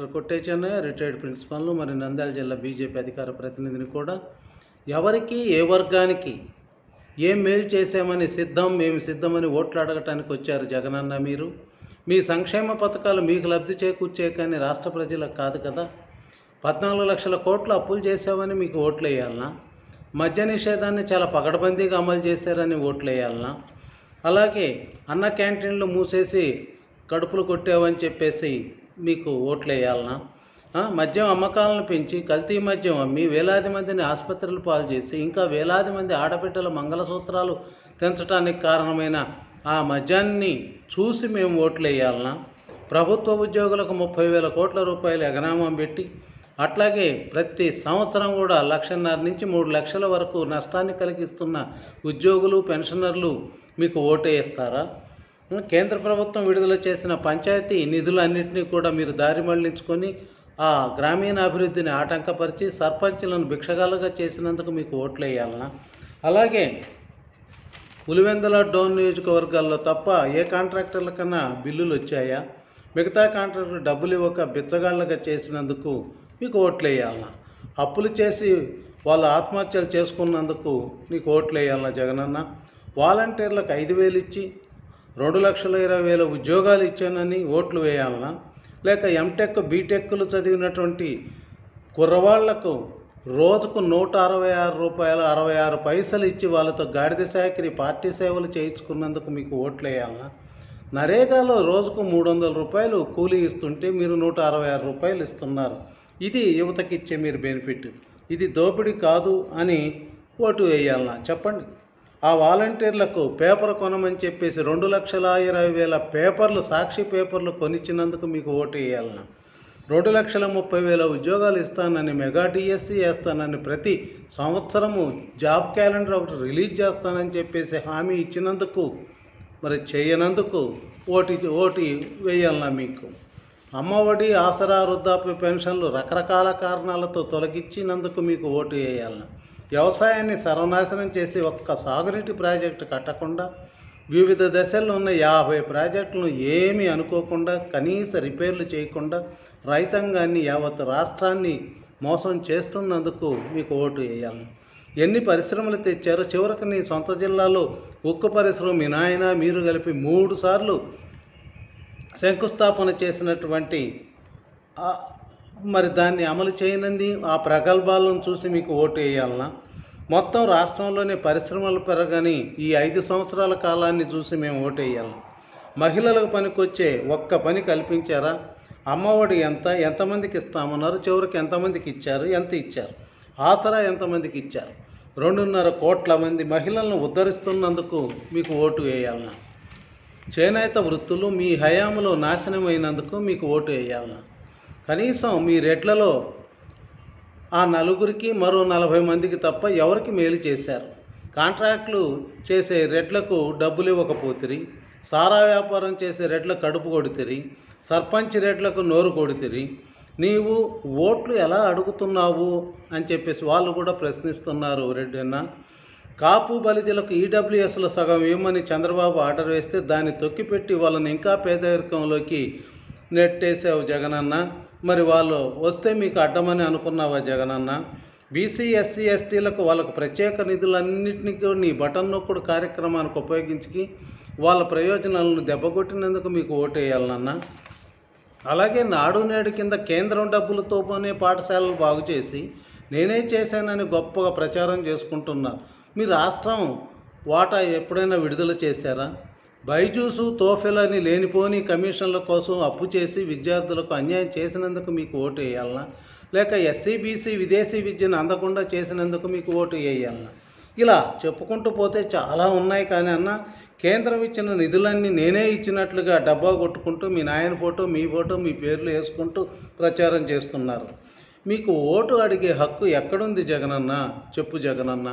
Doctor కొట్టేచన్నయ్య retired principal మరి నంద్యాల జిల్లా BJP అధికార ప్రతినిధిని కూడా ఎవరికి ఏ వర్గానికి ఏం మేలు చేసామని సిద్ధం మేము సిద్ధమని ఓట్లు అడగటానికి వచ్చారు జగనన్న మీరు. మీ సంక్షేమ పథకాలు మీకు లబ్ధి చేకూర్చే కానీ రాష్ట్ర ప్రజలకు కాదు కదా. పద్నాలుగు లక్షల కోట్లు అప్పులు చేసామని మీకు ఓట్లు వేయాలనా మద్య నిషేధాన్ని చాలా పగడబందీగా అమలు చేశారని ఓట్లు వేయాలనా అలాగే అన్న క్యాంటీన్లు మూసేసి కడుపులు కొట్టావని చెప్పేసి మీకు ఓట్లు వేయాలనా మద్యం అమ్మకాలను పెంచి కల్తీ మద్యం అమ్మి వేలాది మందిని ఆసుపత్రులు పాలు చేసి ఇంకా వేలాది మంది ఆడబిడ్డల మంగళసూత్రాలు తెంచడానికి కారణమైన ఆ మద్యాన్ని చూసి మేము ఓట్లు వేయాలనా ప్రభుత్వ ఉద్యోగులకు ముప్పై వేల కోట్ల రూపాయలు ఎగనామం పెట్టి అట్లాగే ప్రతి సంవత్సరం కూడా లక్షన్నర నుంచి మూడు లక్షల వరకు నష్టాన్ని కలిగిస్తున్న ఉద్యోగులు పెన్షనర్లు మీకు ఓటేస్తారా? కేంద్ర ప్రభుత్వం విడుదల చేసిన పంచాయతీ నిధులన్నింటినీ కూడా మీరు దారి మళ్ళించుకొని ఆ గ్రామీణ అభివృద్ధిని ఆటంకపరిచి సర్పంచులను భిక్షగాలుగా చేసినందుకు మీకు ఓట్లు వేయాలనా అలాగే పులివెందుల డోన్ నియోజకవర్గాల్లో తప్ప ఏ కాంట్రాక్టర్ల కన్నా బిల్లులు వచ్చాయా? మిగతా కాంట్రాక్టర్ డబ్బులు ఇవ్వక బిచ్చగాళ్ళగా చేసినందుకు మీకు ఓట్లు వేయాలనా అప్పులు చేసి వాళ్ళు ఆత్మహత్యలు చేసుకున్నందుకు నీకు ఓట్లు వేయాలనా జగనన్న? వాలంటీర్లకు ఐదు వేలు ఇచ్చి రెండు లక్షల ఇరవై వేల ఉద్యోగాలు ఇచ్చానని ఓట్లు వేయాలనా? లేక ఎంటెక్ బీటెక్లు చదివినటువంటి కుర్రవాళ్ళకు రోజుకు నూట అరవై ఆరు రూపాయలు అరవై ఆరు పైసలు ఇచ్చి వాళ్ళతో గాడిద సాకిరి పార్టీ సేవలు చేయించుకున్నందుకు మీకు ఓట్లు వేయాలనా? నరేగాలో రోజుకు మూడు వందల రూపాయలు కూలీ ఇస్తుంటే మీరు నూట అరవై ఆరు రూపాయలు ఇస్తున్నారు. ఇది యువతకి ఇచ్చే మీరు బెనిఫిట్. ఇది దోపిడీ కాదు అని ఓటు వేయాలనా? చెప్పండి. ఆ వాలంటీర్లకు పేపర్ కొనమని చెప్పేసి రెండు లక్షల ఇరవై వేల పేపర్లు సాక్షి పేపర్లు కొనిచ్చినందుకు మీకు ఓటు వేయాలన్నా. రెండు లక్షల ముప్పై వేల ఉద్యోగాలు ఇస్తానని మెగా డిఎస్సి వేస్తానని ప్రతి సంవత్సరము జాబ్ క్యాలెండర్ ఒకటి రిలీజ్ చేస్తానని చెప్పేసి హామీ ఇచ్చినందుకు మరి చేయనందుకు ఓటి ఓటి వేయాలన్నా మీకు. అమ్మఒడి ఆసరా వృద్ధాప్య పెన్షన్లు రకరకాల కారణాలతో తొలగించినందుకు మీకు ఓటు వేయాలన్నా. వ్యవసాయాన్ని సర్వనాశనం చేసి ఒక్క సాగునీటి ప్రాజెక్టు కట్టకుండా వివిధ దశల్లో ఉన్న యాభై ప్రాజెక్టులను ఏమీ అనుకోకుండా కనీస రిపేర్లు చేయకుండా రైతాంగాన్ని యావత్ రాష్ట్రాన్ని మోసం చేస్తున్నందుకు మీకు ఓటు వేయాలి. ఎన్ని పరిశ్రమలు తెచ్చారో చివరికి నీ సొంత జిల్లాలో ఉక్కు పరిశ్రమ మీ నాయన మీరు కలిపి మూడు సార్లు శంకుస్థాపన చేసినటువంటి మరి దాన్ని అమలు చేయనంది ఆ ప్రగల్భాలను చూసి మీకు ఓటు వేయాలనా? మొత్తం రాష్ట్రంలోనే పరిశ్రమలు పెరగని ఈ ఐదు సంవత్సరాల కాలాన్ని చూసి మేము ఓటు వేయాలి మహిళలకు పనికొచ్చే ఒక్క పని కల్పించారా? అమ్మఒడి ఎంత ఎంతమందికి ఇస్తామన్నారు చివరికి ఎంతమందికి ఇచ్చారు ఎంత ఇచ్చారు? ఆసరా ఎంతమందికి ఇచ్చారు? రెండున్నర కోట్ల మంది మహిళలను ఉద్ధరిస్తున్నందుకు మీకు ఓటు వేయాలన్నా చేనేత వృత్తులు మీ హయాంలో నాశనమైనందుకు మీకు ఓటు వేయాలన్నా కనీసం మీ రెట్లలో ఆ నలుగురికి మరో నలభై మందికి తప్ప ఎవరికి మేలు చేశారు? కాంట్రాక్టులు చేసే రెట్లకు డబ్బులు ఇవ్వకపోతిరి సారా వ్యాపారం చేసే రెట్ల కడుపు కొడితిరి సర్పంచ్ రెట్లకు నోరు కొడితిరి నీవు ఓట్లు ఎలా అడుగుతున్నావు అని చెప్పేసి వాళ్ళు కూడా ప్రశ్నిస్తున్నారు రెడ్డి అన్న. కాపు బలిజలకు ఈడబ్ల్యూఎస్లో సగం ఇవ్వమని చంద్రబాబు ఆర్డర్ వేస్తే దాన్ని తొక్కిపెట్టి వాళ్ళని ఇంకా పేదరికంలోకి నెట్టేసావు జగనన్న. మరి వాళ్ళు వస్తే మీకు అడ్డమని అనుకున్నావా జగనన్న? బీసీ ఎస్సీ ఎస్టీలకు వాళ్ళకు ప్రత్యేక నిధులన్నింటినీ కూడా నీ బటన్ నొక్కుడు కార్యక్రమానికి ఉపయోగించి వాళ్ళ ప్రయోజనాలను దెబ్బకొట్టినందుకు మీకు ఓటు అలాగే నాడు నేడు కింద కేంద్రం డబ్బులతోనే పాఠశాలలు బాగు చేసి నేనే చేశానని గొప్పగా ప్రచారం చేసుకుంటున్నారు. మీ రాష్ట్రం వాటా ఎప్పుడైనా విడుదల చేశారా? బైజూసు తోఫెలని లేనిపోని కమిషన్ల కోసం అప్పు చేసి విద్యార్థులకు అన్యాయం చేసినందుకు మీకు ఓటు వేయాలనా? లేక ఎస్సీ బీసీ విదేశీ విద్యను అందకుండా చేసినందుకు మీకు ఓటు వేయాలనా? ఇలా చెప్పుకుంటూ పోతే చాలా ఉన్నాయి కానీ అన్న కేంద్రం ఇచ్చిన నిధులన్నీ నేనే ఇచ్చినట్లుగా డబ్బా కొట్టుకుంటూ మీ నాయన ఫోటో మీ ఫోటో మీ పేర్లు వేసుకుంటూ ప్రచారం చేస్తున్నారు. మీకు ఓటు అడిగే హక్కు ఎక్కడుంది జగనన్న? చెప్పు జగనన్న.